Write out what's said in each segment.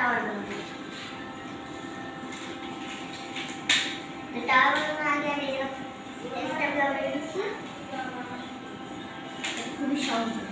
tower बन tower गया मेरा इस तरह का मेरी खुद शौक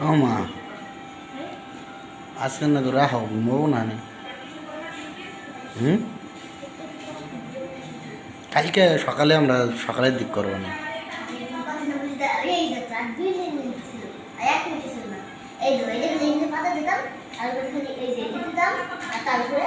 ஆமா அசனது ராக மோ நான் হুম কালকে সকালে আমরা সকালের দিক করব না তারপরে